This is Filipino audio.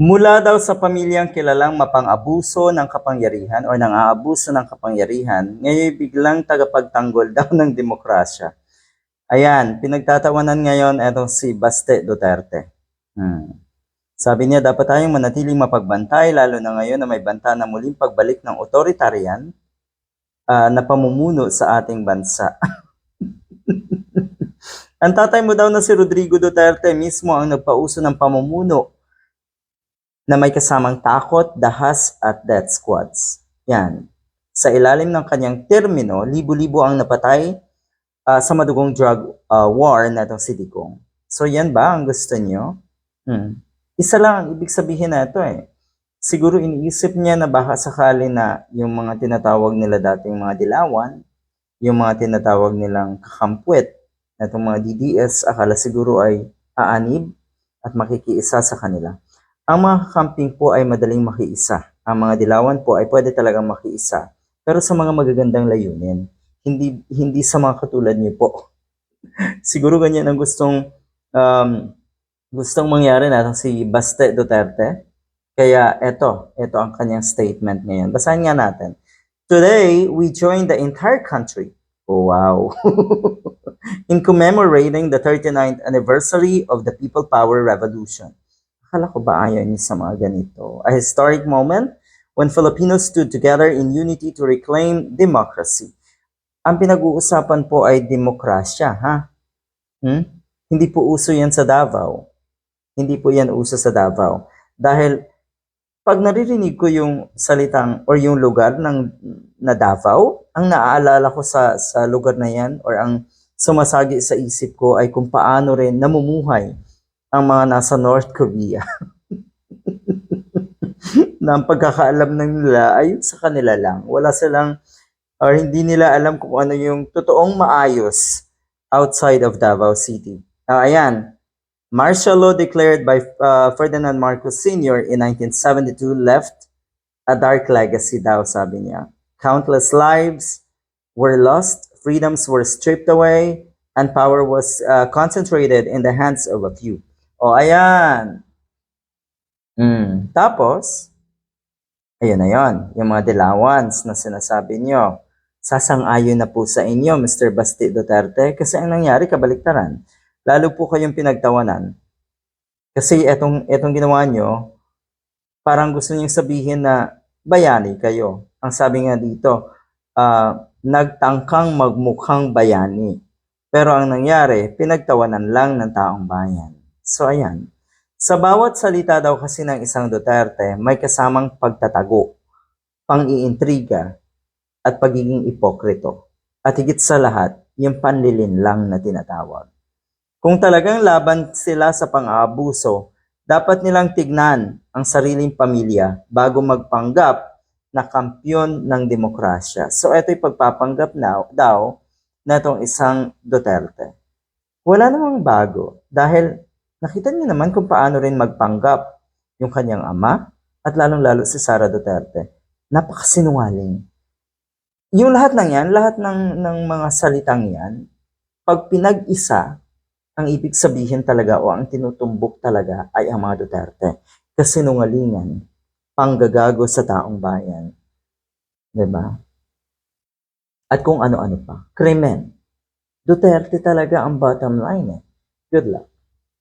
Mula daw sa pamilyang kilalang mapang-abuso ng kapangyarihan o nang aabuso ng kapangyarihan, ngayon biglang tagapagtanggol daw ng demokrasya. Ayan, pinagtatawanan ngayon etong si Baste Duterte. Hmm. Sabi niya, dapat tayong manatiling mapagbantay, lalo na ngayon na may banta na muling pagbalik ng otoritarian ah, na pamumuno sa ating bansa. ang tatay mo daw na si Rodrigo Duterte mismo ang nagpauso ng pamumuno na may kasamang takot, dahas at death squads. Yan. Sa ilalim ng kanyang termino, libo-libo ang napatay ah, sa madugong drug ah, war na itong si Digong. So yan ba ang gusto niyo? Hmm. Isa lang ang ibig sabihin na ito eh. Siguro iniisip niya na baka sakali na yung mga tinatawag nila dating mga dilawan, yung mga tinatawag nilang kakampwet, na itong mga DDS, akala siguro ay aanib at makikiisa sa kanila. Ang mga kakamping po ay madaling makiisa. Ang mga dilawan po ay pwede talagang makiisa. Pero sa mga magagandang layunin, hindi hindi sa mga katulad niyo po. Siguro ganyan ang gustong um, gustong mangyari natin si Baste Duterte. Kaya eto, eto ang kanyang statement ngayon. Basahin nga natin. Today, we join the entire country. Oh, wow. in commemorating the 39th anniversary of the People Power Revolution. Akala ko ba ayaw niyo sa mga ganito? A historic moment when Filipinos stood together in unity to reclaim democracy. Ang pinag-uusapan po ay demokrasya, ha? Hmm? Hindi po uso yan sa Davao. Hindi po yan uso sa Davao. Dahil pag naririnig ko yung salitang or yung lugar ng na Davao, ang naaalala ko sa sa lugar na yan or ang sumasagi sa isip ko ay kung paano rin namumuhay ang mga nasa North Korea. na ang pagkakaalam ng nila ay sa kanila lang. Wala silang or hindi nila alam kung ano yung totoong maayos outside of Davao City. Ah, ayan, martial law declared by uh, Ferdinand Marcos Sr. in 1972 left a dark legacy daw, sabi niya. Countless lives were lost, freedoms were stripped away, and power was uh, concentrated in the hands of a few. O, ayan. Mm. Tapos, ayun na yun, yung mga dilawans na sinasabi nyo. Sasang-ayon na po sa inyo, Mr. Basti Duterte, kasi ang nangyari, kabaliktaran. Lalo po kayong pinagtawanan. Kasi etong, etong ginawa nyo, parang gusto niyong sabihin na bayani kayo. Ang sabi nga dito, ah, nagtangkang magmukhang bayani. Pero ang nangyari, pinagtawanan lang ng taong bayan. So ayan, sa bawat salita daw kasi ng isang Duterte, may kasamang pagtatago, pang-iintriga, at pagiging ipokrito. At higit sa lahat, yung panlilin lang na tinatawag. Kung talagang laban sila sa pang-aabuso, dapat nilang tignan ang sariling pamilya bago magpanggap na kampyon ng demokrasya. So ito'y pagpapanggap na, daw na itong isang Duterte. Wala namang bago dahil nakita niyo naman kung paano rin magpanggap yung kanyang ama at lalong-lalo si Sara Duterte. Napakasinungaling. Yung lahat ng yan, lahat ng, ng mga salitang yan, pag pinag-isa, ang ibig sabihin talaga o ang tinutumbok talaga ay ang mga Duterte. Kasinungalingan, panggagago sa taong bayan. ba? At kung ano-ano pa. Krimen. Duterte talaga ang bottom line eh. Good luck.